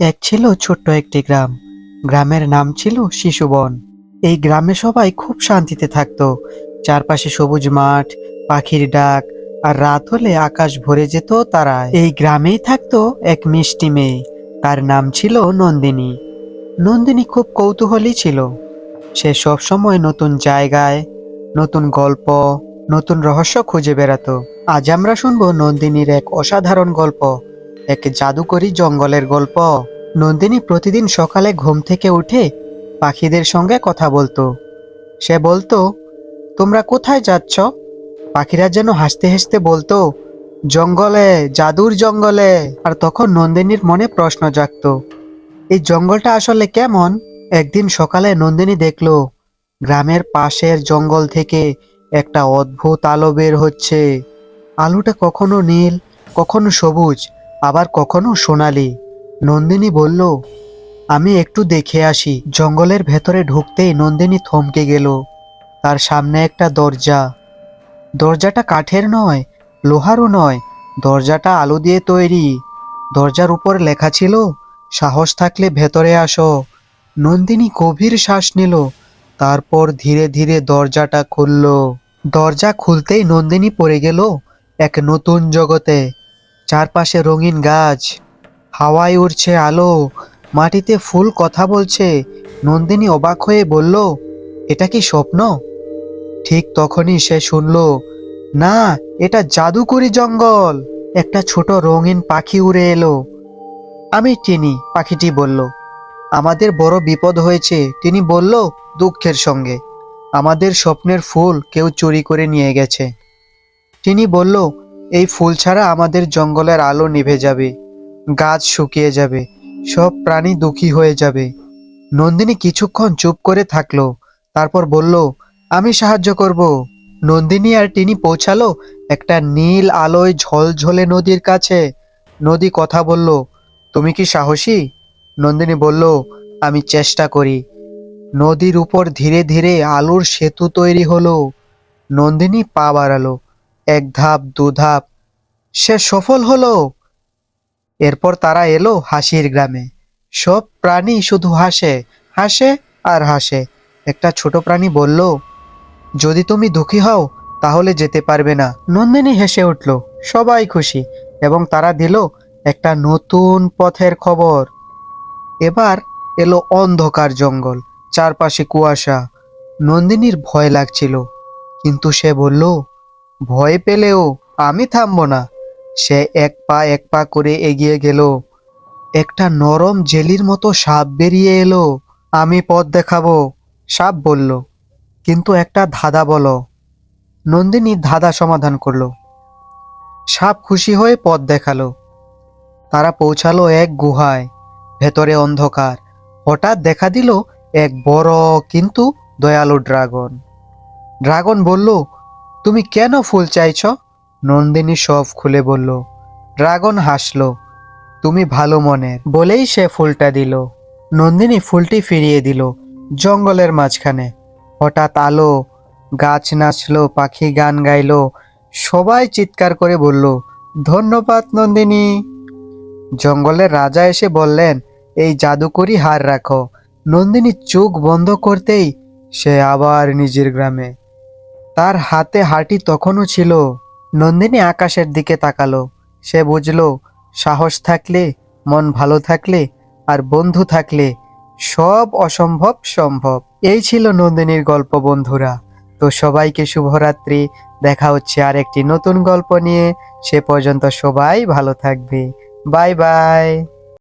এক ছিল ছোট্ট একটি গ্রাম। গ্রামের নাম ছিল শিশুবন। এই গ্রামে সবাই খুব শান্তিতে থাকতো। চারপাশে সবুজ মাঠ, পাখির ডাক আর রাত হলে আকাশ ভরে যেত তারা। এই গ্রামেই থাকতো এক মিষ্টি মেয়ে। তার নাম ছিল নন্দিনী। নন্দিনী খুব কৌতূহলী ছিল। সে সব সময় নতুন জায়গায়, নতুন গল্প, নতুন রহস্য খুঁজে বেড়াতো। আজ আমরা শুনব নন্দিনীর এক অসাধারণ গল্প। এক জাদুকরী জঙ্গলের গল্প। নন্দিনী প্রতিদিন সকালে ঘুম থেকে উঠে পাখিদের সঙ্গে কথা বলতো। সে বলতো, তোমরা কোথায় যাচ্ছ? পাখিরা যেন হাসতে হাসতে বলতো, জঙ্গলে, জাদুর জঙ্গলে। আর তখন নন্দিনীর মনে প্রশ্ন জাগত, এই জঙ্গলটা আসলে কেমন? একদিন সকালে নন্দিনী দেখল, গ্রামের পাশের জঙ্গল থেকে একটা অদ্ভুত আলো বের হচ্ছে। আলোটা কখনো নীল, কখনো সবুজ আবার কখনো সোনালি নন্দিনী বলল, আমি একটু দেখে আসি। জঙ্গলের ভেতরে ঢুকতেই নন্দিনী থমকে গেল। তার সামনে একটা দরজা। দরজাটা কাঠের নয়, লোহারও নয়। দরজাটা আলো দিয়ে তৈরি। দরজার উপর লেখা ছিল, সাহস থাকলে ভেতরে আসো। নন্দিনী গভীর শ্বাস নিল। তারপর ধীরে ধীরে দরজাটা খুলল। দরজা খুলতেই নন্দিনী পড়ে গেল এক নতুন জগতে। চারপাশে রঙিন গাছ, হাওয়ায় উড়ছে আলো, মাটিতে ফুল কথা বলছে। নন্দিনী অবাক হয়ে বলল, এটা কি স্বপ্ন? ঠিক তখনই সে শুনল, না, এটা জাদুকরি জঙ্গল। একটা ছোট রঙিন পাখি উড়ে এলো। আমি চিনি, পাখিটি বলল। আমাদের বড় বিপদ হয়েছে, তিনি বলল দুঃখের সঙ্গে। আমাদের স্বপ্নের ফুল কেউ চুরি করে নিয়ে গেছে। তিনি বলল এই ফুল ছাড়া আমাদের জঙ্গলের আলো নিভে যাবে, গাছ শুকিয়ে যাবে, সব প্রাণী দুঃখী হয়ে যাবে। নন্দিনী কিছুক্ষণ চুপ করে থাকল, তারপর বলল, আমি সাহায্য করব। নন্দিনী আর টিনি পৌঁছালো একটা নীল আলোয় ঝলঝলে নদীর কাছে। নদী কথা বলল, তুমি কি সাহসী? নন্দিনী বলল, আমি চেষ্টা করি। নদীর উপর ধীরে ধীরে আলোর সেতু তৈরি হলো। নন্দিনী পা বাড়ালো এক ধাপ, দু ধাপ। সে সফল হলো। এরপর তারা এলো হাসির গ্রামে। সব প্রাণী শুধু হাসে হাসে আর হাসে। একটা ছোট প্রাণী বলল, যদি তুমি দুঃখী হও, তাহলে যেতে পারবে না। নন্দিনী হেসে উঠল, সবাই খুশি। এবং তারা দিল একটা নতুন পথের খবর। এবার এলো অন্ধকার জঙ্গল, চারপাশে কুয়াশা। নন্দিনীর ভয় লাগছিল, কিন্তু সে বলল ভয় পেলেও আমি থামবো না। সে এক পা এক পা করে এগিয়ে গেল। একটা নরম জেলির মতো সাপ বেরিয়ে এলো। আমি পথ দেখাবো, সাপ বলল। কিন্তু একটা ধাঁধা বলো। নন্দিনী ধাঁধা সমাধান করল। সাপ খুশি হয়ে পথ দেখাল। তারা পৌঁছালো এক গুহায়। ভেতরে অন্ধকার। হঠাৎ দেখা দিল এক বড় কিন্তু দয়ালু ড্রাগন। ড্রাগন বলল তুমি কেন ফুল চাইছ? নন্দিনী সব খুলে বলল। ড্রাগন হাসলো। তুমি ভালো মনের। বলেই সে ফুলটা দিল। নন্দিনী ফুলটি ফিরিয়ে দিল জঙ্গলের মাঝখানে। হঠাৎ আলো, গাছ নাচলো, পাখি গান গাইলো। সবাই চিৎকার করে বলল, ধন্যবাদ নন্দিনী। জঙ্গলের রাজা এসে বললেন, এই জাদুকরি হার রাখো। নন্দিনী চোখ বন্ধ করতেই সে আবার নিজের গ্রামে তার হাতে হাঁটি তখনও ছিল। নন্দিনী আকাশের দিকে তাকালো। সে বুঝলো, সাহস থাকলে, মন ভালো থাকলে আর বন্ধু থাকলে সব অসম্ভব সম্ভব। এই ছিল নন্দিনীর গল্প, বন্ধুরা। তো সবাইকে শুভরাত্রি। দেখা হচ্ছে আর একটি নতুন গল্প নিয়ে। সে পর্যন্ত সবাই ভালো থাকবে। Bye bye.